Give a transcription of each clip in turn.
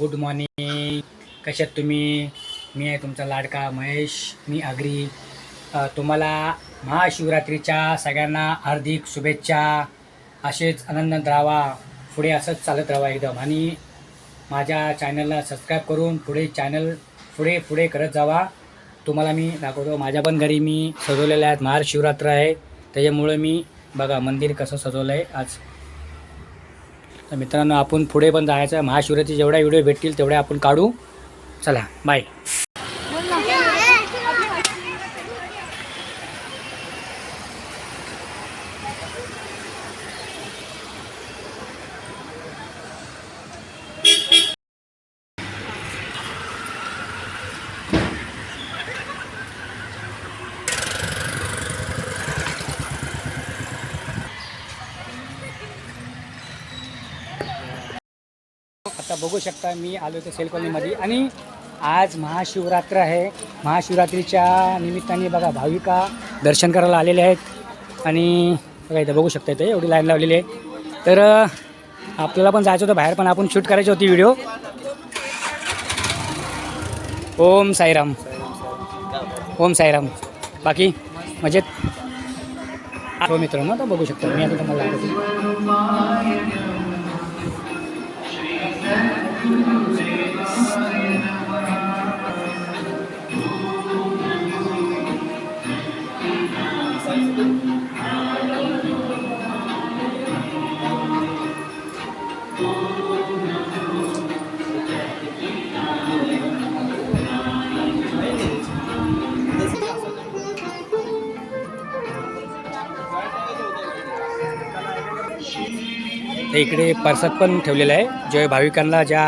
Good morning कशात तुम्ही? मी आहे तुमचा लाडका महेश. मी आगरी तुम्हाला महाशिवरात्रीच्या सगळ्यांना हार्दिक शुभेच्छा. असेच आनंदात राहावा पुढे असंच चालत राहावा एकदम. आणि माझ्या चॅनलला सबस्क्राईब करून पुढे चॅनल पुढे पुढे करत जावा. तुम्हाला मी दाखवतो. माझ्या पण घरी मी सजवलेलं आहे महाशिवरात्र आहे. त्याच्यामुळं मी बघा मंदिर कसं सजवलं आहे आज तर मित्रांनो आपण पुढे पण जायचं महाशिवरात्री जेवढ्या व्हिडिओ भेटतील तेवढ्या आपण काढू. चला बाय आता बघू शकता मी आलो होतो सेल कॉलनीमध्ये आणि आज महाशिवरात्र आहे. महाशिवरात्रीच्या निमित्ताने बघा भाविका दर्शन करायला आलेले आहेत. आणि बघा इथं बघू शकता इथे एवढी लाईन लावलेली आहे. तर आपल्याला पण जायचं होतं बाहेर पण आपण शूट करायची होती व्हिडिओ ओम साईराम. ओम साईराम. बाकी मजेत? हो मित्रांनो आता बघू शकता. मी आता तुम्हाला तर इकडे प्रसाद पण ठेवलेला आहे. जे भाविकांना ज्या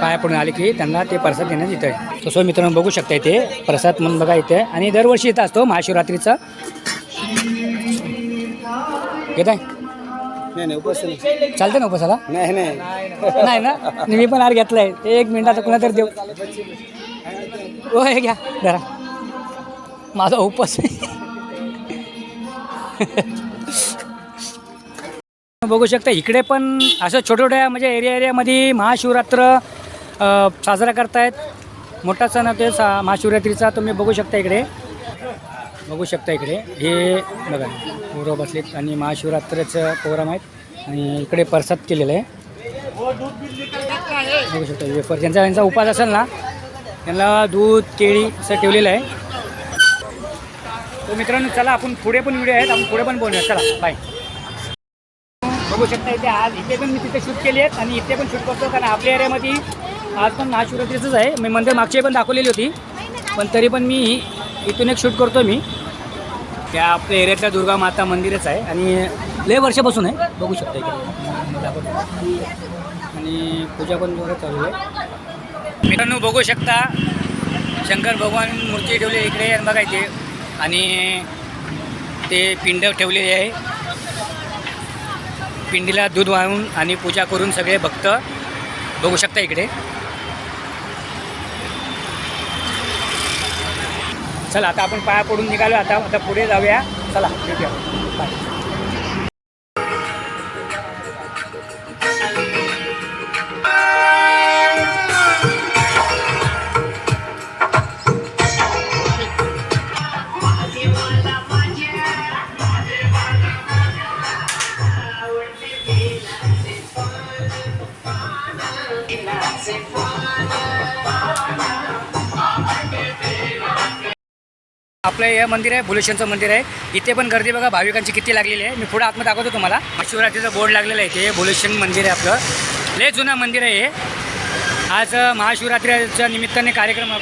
पाया पडून आले की त्यांना ते प्रसाद देण्यात येतं आहे तसं मित्रांनो बघू शकता इथे प्रसाद म्हणून बघा इथे. आणि दरवर्षी इथं असतो महाशिवरात्रीचा. घेत आहे? नाही नाही चालतं ना उपसाला? नाही नाही. नाही ना? मी पण हार घेतलाय. एक मिनिटाचा कुणा तर देऊ. हो हे घ्या जरा माझा उपवास बघू शकता इकडे पण असं छोट्या छोट्या म्हणजे एरिया एरियामध्ये महाशिवरात्र साजरा करतायत. मोठा सण आहे ते सा महाशिवरात्रीचा तुम्ही बघू शकता इकडे. बघू शकता इकडे. हे बघा पोरं बसलेत आणि महाशिवरात्रीचं प्रोग्राम आहेत. आणि इकडे प्रसाद केलेलं आहे. बघू शकता वेफर. ज्यांचा यांचा उपास असेल ना त्यांना दूध केळी असं ठेवलेलं आहे. तो मित्रांनो चला आपण पुढे पण व्हिडिओ आहेत. आपण पुढे पण बोलूया. चला बाय बघू शकता इथे आज इथे पण मी तिथे शूट केली आहेत आणि इथे पण शूट करतो कारण आपल्या एरियामध्ये आज पण महाशिवरात्रीचंच आहे. मी मंदिर मागची पण दाखवलेली होती. पण तरी पण मी ही इथून एक शूट करतो मी. त्या आपल्या एरियातल्या दुर्गा माता मंदिरच आहे आणि लय वर्षापासून आहे. बघू शकता इथे आणि पूजा पण जोरात चालू आहे. मित्रांनो बघू शकता. शंकर भगवान मूर्ती ठेवली इकडे. बघायचे आणि ते पिंड ठेवलेले आहे. पिंडीला दूध वाहून आणि पूजा करून सगळे भक्त बघू शकता इकडे. चला आता आपण पाया पडून निघालो आता आता पुढे जाऊया. चला भेटूया. बाय हे मंदिर आहे भुलेश्वरचं मंदिर आहे. इथे पण गर्दी बघा भाविकांची किती लागलेली आहे. मी पुढे आतमध्ये दाखवतो तुम्हाला. महाशिवरात्रीचा बोर्ड लागलेला आहे इथे भुलेशन मंदिर आहे आपलं. लय जुनं मंदिर आहे हे. आज महाशिवरात्रीच्या निमित्ताने कार्यक्रम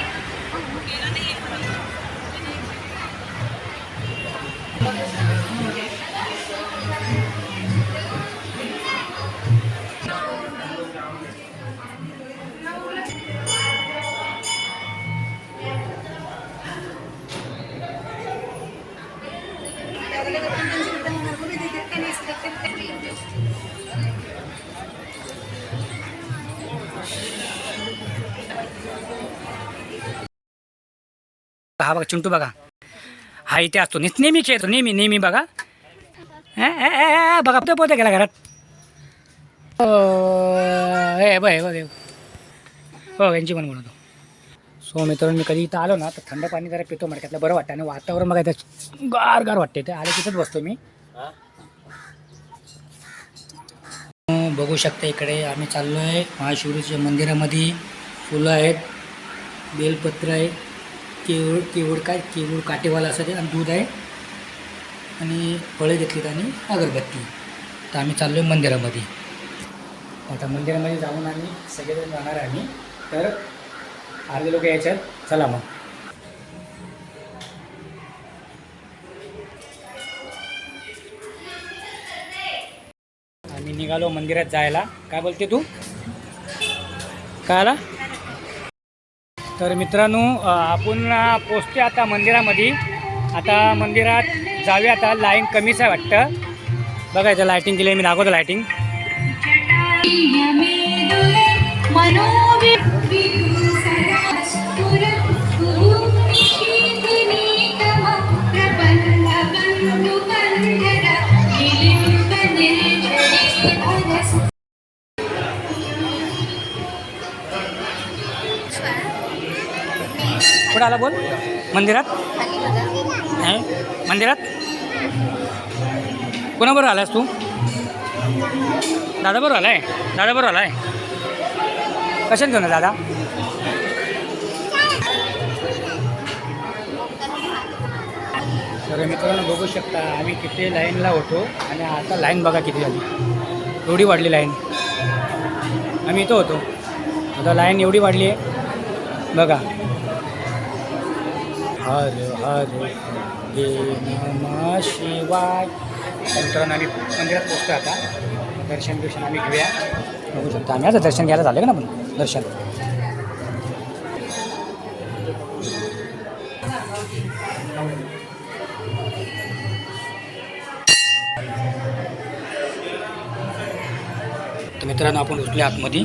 हा बघा चिंटू बघा. हा इथे असतो. नेच- नेहमी खेळतो. नेहमी नेहमी बघा. ए, ए, ए, बघा पोते पोते गेला घरात. अ, हे बघ हे बघ. हो यांची पण म्हणतो सो मित्रांनो मी कधी इथं आलो ना तर थंड पाणी जरा पितो मडक्यातलं बरं वाटतं. आणि वातावरण बघा इथं गार गार वाटते ते आले तिथंच बसतो मी. बघू शकता इकडे आम्ही चाललो आहे महाशिवरीच्या मंदिरामध्ये. फुलं आहेत बेलपत्र आहे केवळ केवळ काय? केवळ काटेवाला असं ते आणि दूध आहे. आणि फळे घेतलीत आणि अगरबत्ती. तर आम्ही चाललो आहे मंदिरामध्ये. आता मंदिरामध्ये जाऊन आम्ही सगळेजण जाणार आहे आम्ही. तर अर्धे लोक यायचे आहेत. चला मग. आम्ही निघालो मंदिरात जायला. काय बोलते तू? काय आला तर मित्रांनो आपण अ, पोचते आता मंदिरामध्ये. आता मंदिरात जाऊया आता. लाईन कमीच आहे वाटतं. बघा इथं लायटिंग केली आहे मी दाखवतो लायटिंग कुठं आला बोल? मंदिरात? मंदिरात? कोणाबरोबर आलास तू? दादाबरोबर आला आहे दादाबरोबर आला आहे कशाने घेऊन दादा? तर मित्रांनो बघू शकता आम्ही किती लाईनला होतो आणि आता लाईन बघा किती झाली. एवढी वाढली लाईन. आम्ही इथं होतो. आता लाईन एवढी वाढली आहे. बघा. हर हर हे नम शिवाय. तर मित्रांनो आम्ही मंदिरात पोचतो आता. दर्शन बिर्शन आम्ही घेऊया. बघू शकतो आम्ही. आता दर्शन घ्यायला झालं का ना पण दर्शन. तर मित्रांनो आपण घुसले आतमध्ये.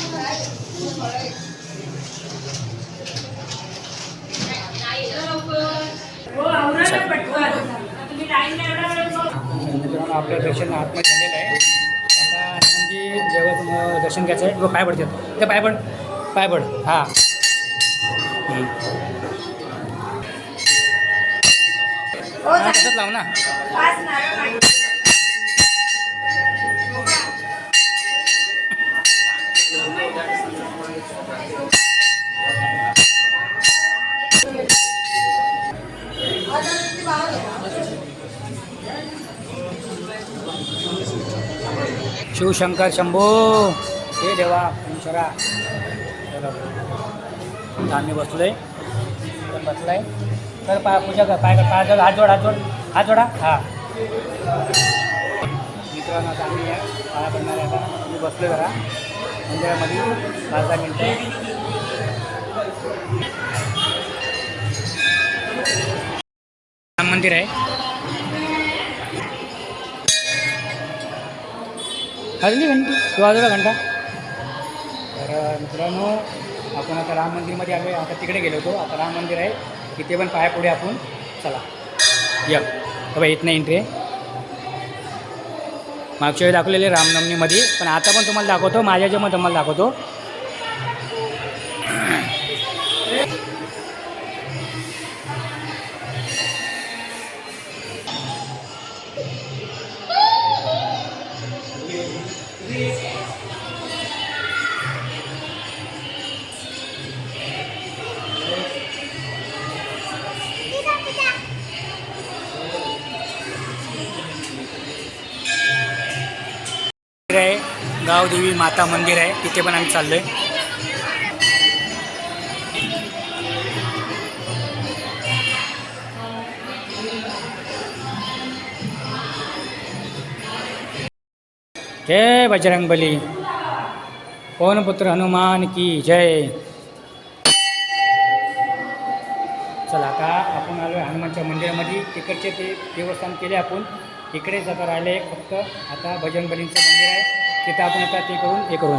आपलं दर्शन आतमध्ये झालेलं आहे. आता म्हणजे जेव्हा दर्शन घ्यायचं आहे तेव्हा पाय पडतात ते पाय पड पाय पड. हां, तसंच लाव ना. शिवशंकर शंभो. हे देवा शरा आम्ही बसलोय. पण बसलाय. तर पाय पूजा कर. पाय कर. पाय जोड हात जोड हात जोड. हात जोडा. हा. मित्रांनो आता आम्ही पाया पडणार आहे आता मी बसलो जरा. मंदिरामध्ये. पाच दहा मिनटं. राम मंदिर आहे. वाजली घंटी? किंवा वाजला घंटा? तर मित्रांनो आपण आता राम मंदिरमध्ये आलो आता तिकडे गेलो होतो. आता राम मंदिर आहे. तिथे पण पाया पुढे आपण चला. या. बाबा येत नाही एंट्री मागच्या वेळी दाखवलेले रामनवमीमध्ये पण आता पण तुम्हाला दाखवतो. माझ्या जेव्हा तुम्हाला दाखवतो. गावदेवी माता मंदिर आहे तिथे पण आम्ही चाललो आहे जय बजरंगबली पवनपुत्र हनुमान की जय. चला आता आपण आलो आहे हनुमानच्या मंदिरामध्ये. तिकडचे ते देवस्थान केले आपण. इकडेच आता राहिले फक्त आता बजरंगबलींचं मंदिर आहे. तिथं आपण आता ते करून हे करू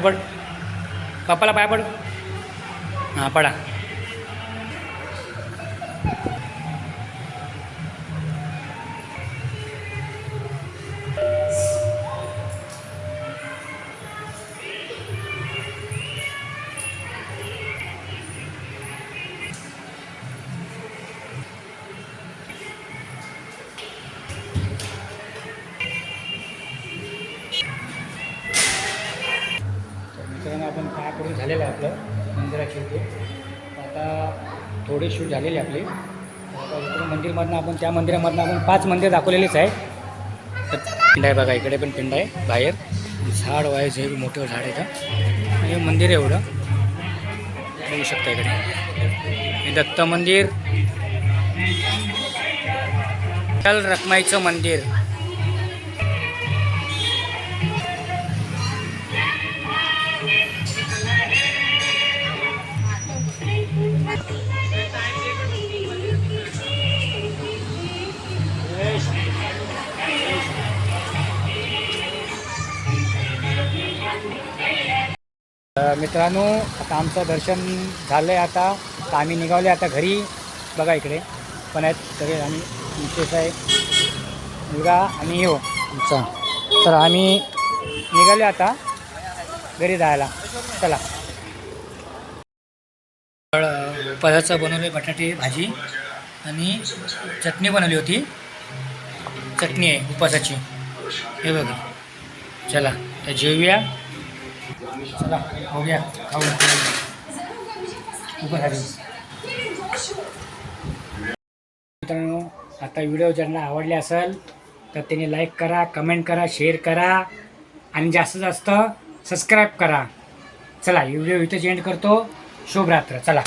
पाय पड. पप्पाला पाय पड. हां पडा. तर आपण काय करून झालेलं आहे आपलं मंदिराची इथे. आता थोडे शूट झालेले आपले. आता मंदिरमधनं आपण त्या मंदिरामधनं आपण पाच मंदिर दाखवलेलेच आहे तर पिंड आहे बघा इकडे पण पिंड आहे बाहेर. झाड व्हायचं हे मोठं झाड आहे का हे मंदिर आहे एवढं. बघू शकता इकडे. हे दत्त मंदिर. विठ्ठल रखमाईचं मंदिर. मित्रांनो आता आमचं दर्शन झालं आहे आता. तर आम्ही निघाले आता घरी. बघा इकडे. पण आहेत सगळे आम्ही विशेष आहे मुलगा आणि हो आमचा तर आम्ही निघाले आता घरी जायला. चला. पदाचं बनवले बटाटे भाजी आणि चटणी बनवली होती. चटणी आहे उपासाची. हे बघा. चला तर जेवूया. चला हो गया खाऊ ऊपर मित्रांनो आता व्हिडिओ ज्यांना आवडले असेल तर त्यांनी लाईक करा कमेंट करा शेअर करा आणि जास्तीत जास्त सबस्क्राईब करा. चला व्हिडिओ इथेच एंड करतो. शुभरात्र. चला.